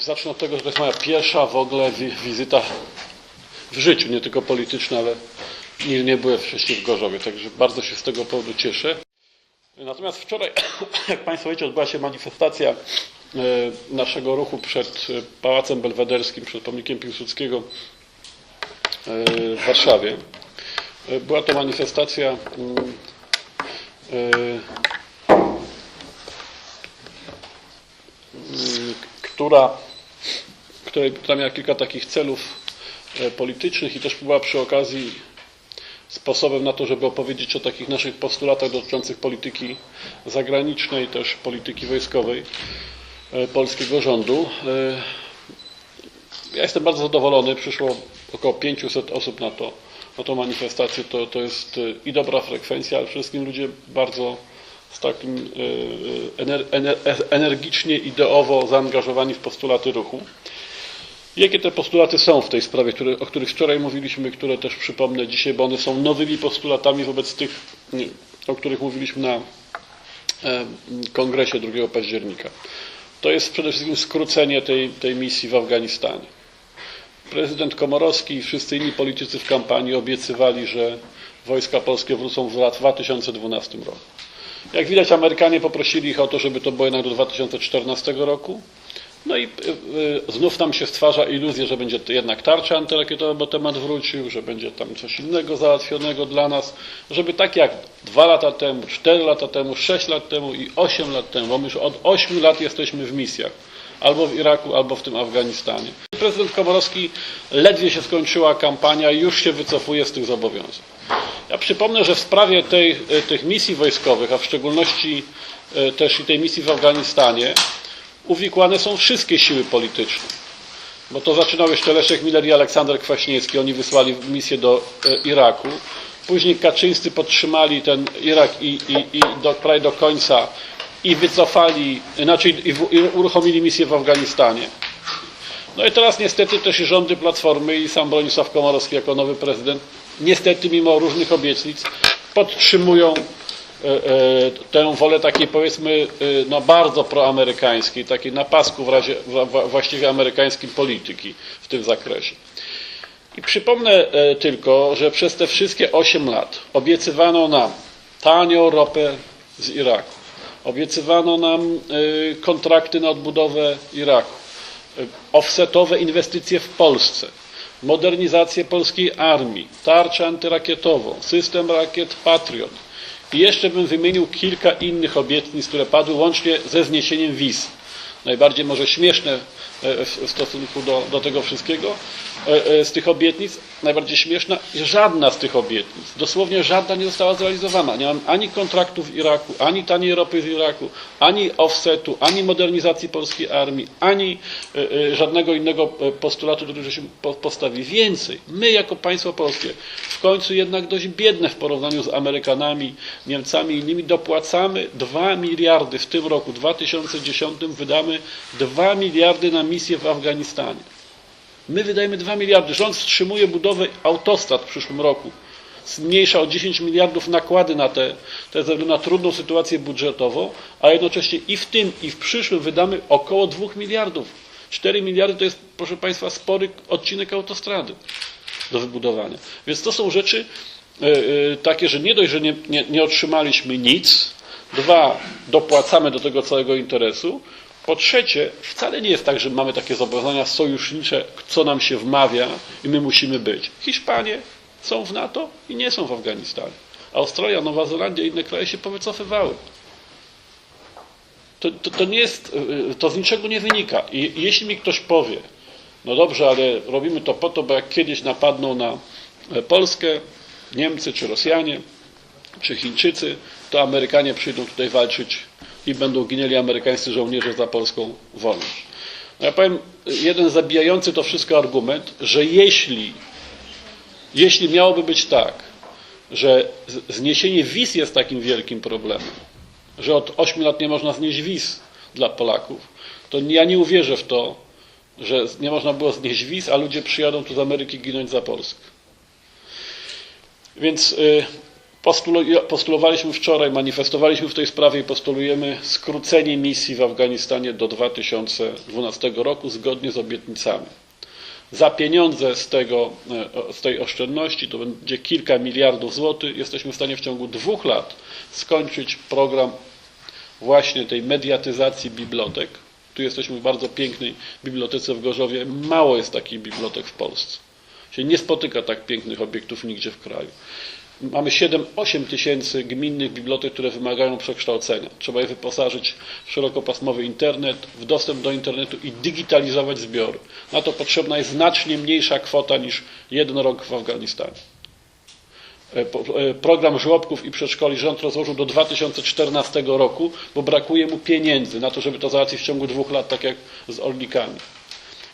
Zacznę od tego, że to jest moja pierwsza w ogóle wi wizyta w życiu, nie tylko polityczna, ale nigdy nie byłem wcześniej w Gorzowie, także bardzo się z tego powodu cieszę. Natomiast wczoraj, jak Państwo wiecie, odbyła się manifestacja e, naszego ruchu przed e, Pałacem Belwederskim, przed pomnikiem Piłsudskiego e, w Warszawie. Była to manifestacja, mm, która, która miała kilka takich celów e, politycznych i też była przy okazji sposobem na to, żeby opowiedzieć o takich naszych postulatach dotyczących polityki zagranicznej, też polityki wojskowej e, polskiego rządu. E, Ja jestem bardzo zadowolony. Przyszło około 500 osób na to, na tą manifestację. To, to jest i dobra frekwencja, ale wszystkim ludzie bardzo z takim e, ener, ener, energicznie, ideowo zaangażowani w postulaty ruchu. Jakie te postulaty są w tej sprawie, które, o których wczoraj mówiliśmy, które też przypomnę dzisiaj, bo one są nowymi postulatami wobec tych, nie, o których mówiliśmy na e, kongresie 2 października. To jest przede wszystkim skrócenie tej, tej misji w Afganistanie. Prezydent Komorowski i wszyscy inni politycy w kampanii obiecywali, że wojska polskie wrócą w 2012 roku. Jak widać, Amerykanie poprosili ich o to, żeby to było jednak do 2014 roku. No i y, y, znów nam się stwarza iluzja, że będzie jednak tarcza antyrakietowa, bo temat wrócił, że będzie tam coś innego załatwionego dla nas, żeby tak jak dwa lata temu, cztery lata temu, sześć lat temu i osiem lat temu, bo my już od ośmiu lat jesteśmy w misjach, albo w Iraku, albo w tym Afganistanie. Prezydent Komorowski ledwie się skończyła kampania i już się wycofuje z tych zobowiązań. Ja przypomnę, że w sprawie tej, y, tych misji wojskowych, a w szczególności y, też i tej misji w Afganistanie, uwikłane są wszystkie siły polityczne. Bo to zaczynał jeszcze Leszek Miller i Aleksander Kwaśniewski. Oni wysłali misję do e, Iraku. Później Kaczyńscy podtrzymali ten Irak i, i, i do, prawie do końca i wycofali, inaczej i, w, i uruchomili misję w Afganistanie. No i teraz niestety też rządy Platformy i sam Bronisław Komorowski jako nowy prezydent, niestety mimo różnych obietnic, podtrzymują e, e, tę wolę takiej powiedzmy e, no bardzo proamerykańskiej, takiej na pasku w razie właściwie amerykańskiej polityki w tym zakresie. I przypomnę tylko, że przez te wszystkie 8 lat obiecywano nam tanią ropę z Iraku, obiecywano nam kontrakty na odbudowę Iraku, offsetowe inwestycje w Polsce, modernizację polskiej armii, tarczę antyrakietową, system rakiet Patriot. I jeszcze bym wymienił kilka innych obietnic, które padły łącznie ze zniesieniem wiz. Najbardziej może śmieszne e, w stosunku do, do tego wszystkiego e, e, z tych obietnic, najbardziej śmieszna, żadna z tych obietnic, dosłownie żadna nie została zrealizowana. Nie mam ani kontraktu w Iraku, ani taniej ropy z Iraku, ani offsetu, ani modernizacji polskiej armii, ani żadnego innego postulatu, który żeśmy po- postawili. Więcej, my jako państwo polskie, w końcu jednak dość biedne w porównaniu z Amerykanami, Niemcami i innymi, dopłacamy 2 miliardy w tym roku 2010 wydamy 2 miliardy na misję w Afganistanie. My wydajemy 2 miliardy. Rząd wstrzymuje budowę autostrad w przyszłym roku. Zmniejsza o 10 miliardów nakłady na te, te ze względu na trudną sytuację budżetową, a jednocześnie i w tym, i w przyszłym wydamy około 2 miliardów. 4 miliardy to jest, proszę Państwa, spory odcinek autostrady do wybudowania. Więc to są rzeczy e, e, takie, że nie dość, że nie, nie, nie otrzymaliśmy nic, dwa, dopłacamy do tego całego interesu, po trzecie, wcale nie jest tak, że mamy takie zobowiązania sojusznicze, co nam się wmawia i my musimy być. Hiszpanie są w NATO i nie są w Afganistanie. Australia, Nowa Zelandia i inne kraje się powycofywały. To, to, to nie jest, y, to z niczego nie wynika. I jeśli mi ktoś powie, no dobrze, ale robimy to po to, bo jak kiedyś napadną na e, Polskę, Niemcy czy Rosjanie, czy Chińczycy, to Amerykanie przyjdą tutaj walczyć i będą ginęli amerykańscy żołnierze za polską wolność. No ja powiem, jeden zabijający to wszystko argument, że jeśli, jeśli miałoby być tak, że zniesienie wiz jest takim wielkim problemem, że od 8 lat nie można znieść wiz dla Polaków, to ja nie uwierzę w to, że nie można było znieść wiz, a ludzie przyjadą tu z Ameryki ginąć za Polskę. Więc y, postulowaliśmy wczoraj, manifestowaliśmy w tej sprawie i postulujemy skrócenie misji w Afganistanie do 2012 roku zgodnie z obietnicami. Za pieniądze z, tego, e, z tej oszczędności, to będzie kilka miliardów złotych, jesteśmy w stanie w ciągu dwóch lat skończyć program właśnie tej mediatyzacji bibliotek. Tu jesteśmy w bardzo pięknej bibliotece w Gorzowie. Mało jest takich bibliotek w Polsce. Się nie spotyka tak pięknych obiektów nigdzie w kraju. Mamy 7-8 tysięcy gminnych bibliotek, które wymagają przekształcenia. Trzeba je wyposażyć w szerokopasmowy internet, w dostęp do internetu i digitalizować zbiory. Na to potrzebna jest znacznie mniejsza kwota niż jeden rok w Afganistanie. E, e, Program żłobków i przedszkoli rząd rozłożył do 2014 roku, bo brakuje mu pieniędzy na to, żeby to załatwić w ciągu dwóch lat, tak jak z Orlikami.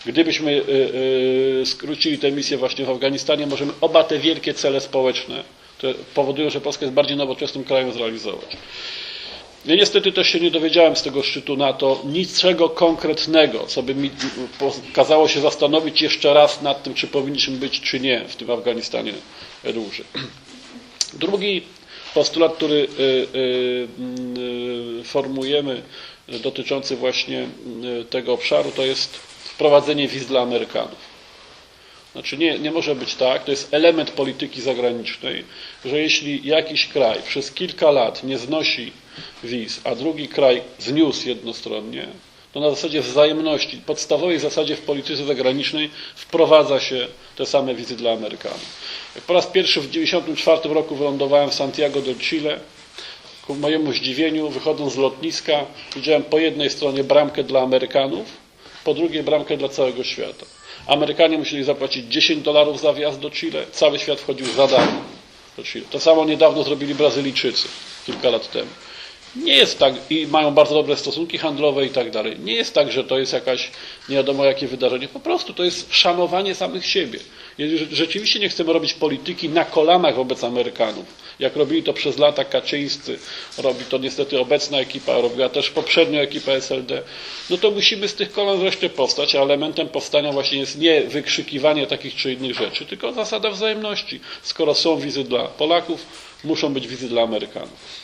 Gdybyśmy y, skrócili tę misję właśnie w Afganistanie, możemy oba te wielkie cele społeczne, które powodują, że Polska jest bardziej nowoczesnym krajem, zrealizować. Ja niestety też się nie dowiedziałem z tego szczytu NATO niczego konkretnego, co by mi kazało się zastanowić jeszcze raz nad tym, czy powinniśmy być, czy nie w tym Afganistanie dłużej. Drugi postulat, który y, y, y, formujemy, dotyczący właśnie tego obszaru, to jest wprowadzenie wiz dla Amerykanów. Znaczy nie, nie może być tak, to jest element polityki zagranicznej, że jeśli jakiś kraj przez kilka lat nie znosi wiz, a drugi kraj zniósł jednostronnie, to na zasadzie wzajemności, podstawowej zasadzie w polityce zagranicznej wprowadza się te same wizy dla Amerykanów. Jak po raz pierwszy w 1994 roku wylądowałem w Santiago del Chile, ku mojemu zdziwieniu, wychodząc z lotniska, widziałem po jednej stronie bramkę dla Amerykanów, po drugiej bramkę dla całego świata. Amerykanie musieli zapłacić 10 dolarów za wjazd do Chile, cały świat wchodził za darmo do Chile. To samo niedawno zrobili Brazylijczycy, kilka lat temu. Nie jest tak, i mają bardzo dobre stosunki handlowe i tak dalej. Nie jest tak, że to jest jakaś nie wiadomo jakie wydarzenie. Po prostu to jest szanowanie samych siebie. Rzeczywiście nie chcemy robić polityki na kolanach wobec Amerykanów, jak robili to przez lata Kaczyńscy, robi to niestety obecna ekipa, robiła też poprzednio ekipa SLD, no to musimy z tych kolan wreszcie powstać, a elementem powstania właśnie jest nie wykrzykiwanie takich czy innych rzeczy, tylko zasada wzajemności. Skoro są wizy dla Polaków, muszą być wizy dla Amerykanów.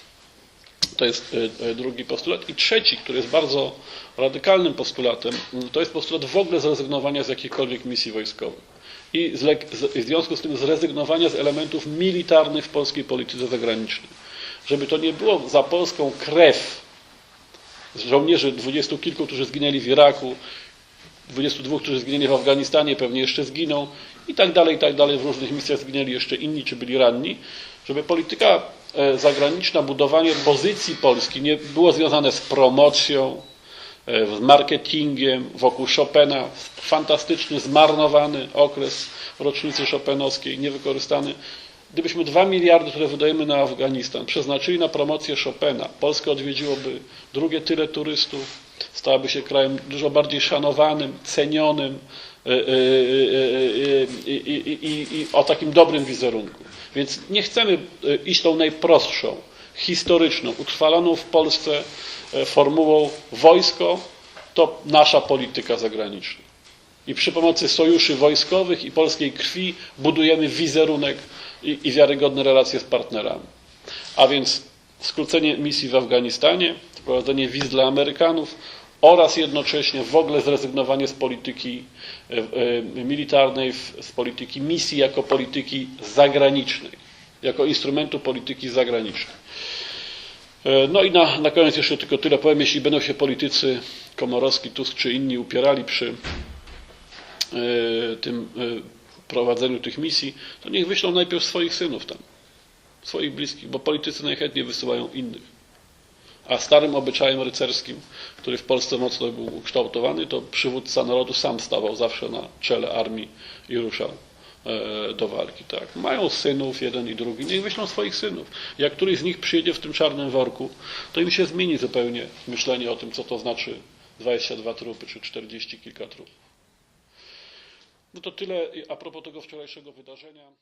To jest y, y, drugi postulat. I trzeci, który jest bardzo radykalnym postulatem, y, to jest postulat w ogóle zrezygnowania z jakichkolwiek misji wojskowych. I w związku z tym zrezygnowania z elementów militarnych w polskiej polityce zagranicznej. Żeby to nie było za Polską krew żołnierzy dwudziestu kilku, którzy zginęli w Iraku, 22, którzy zginęli w Afganistanie, pewnie jeszcze zginą i tak dalej, i tak dalej. W różnych misjach zginęli jeszcze inni, czy byli ranni. Żeby polityka e, zagraniczna, budowanie pozycji Polski nie było związane z promocją, e, z marketingiem wokół Chopina. Fantastyczny, zmarnowany okres rocznicy Chopinowskiej, niewykorzystany. Gdybyśmy 2 miliardy, które wydajemy na Afganistan, przeznaczyli na promocję Chopina, Polskę odwiedziłoby drugie tyle turystów, stałaby się krajem dużo bardziej szanowanym, cenionym e, e, e, e, i, i, i, i o takim dobrym wizerunku. Więc nie chcemy e, iść tą najprostszą, historyczną, utrwaloną w Polsce e, formułą wojsko to nasza polityka zagraniczna. I przy pomocy sojuszy wojskowych i polskiej krwi budujemy wizerunek i, i wiarygodne relacje z partnerami. A więc skrócenie misji w Afganistanie, wprowadzenie wiz dla Amerykanów oraz jednocześnie w ogóle zrezygnowanie z polityki e, e, militarnej, z polityki misji jako polityki zagranicznej, jako instrumentu polityki zagranicznej. E, No i na, na koniec jeszcze tylko tyle powiem, jeśli będą się politycy Komorowski, Tusk czy inni upierali przy tym prowadzeniu tych misji, to niech wyślą najpierw swoich synów tam, swoich bliskich, bo politycy najchętniej wysyłają innych. A starym obyczajem rycerskim, który w Polsce mocno był ukształtowany, to przywódca narodu sam stawał zawsze na czele armii i ruszał e, do walki. Tak. Mają synów, jeden i drugi, niech wyślą swoich synów. Jak któryś z nich przyjedzie w tym czarnym worku, to im się zmieni zupełnie myślenie o tym, co to znaczy 22 trupy czy 40 kilka trupów. No to tyle a propos tego wczorajszego wydarzenia.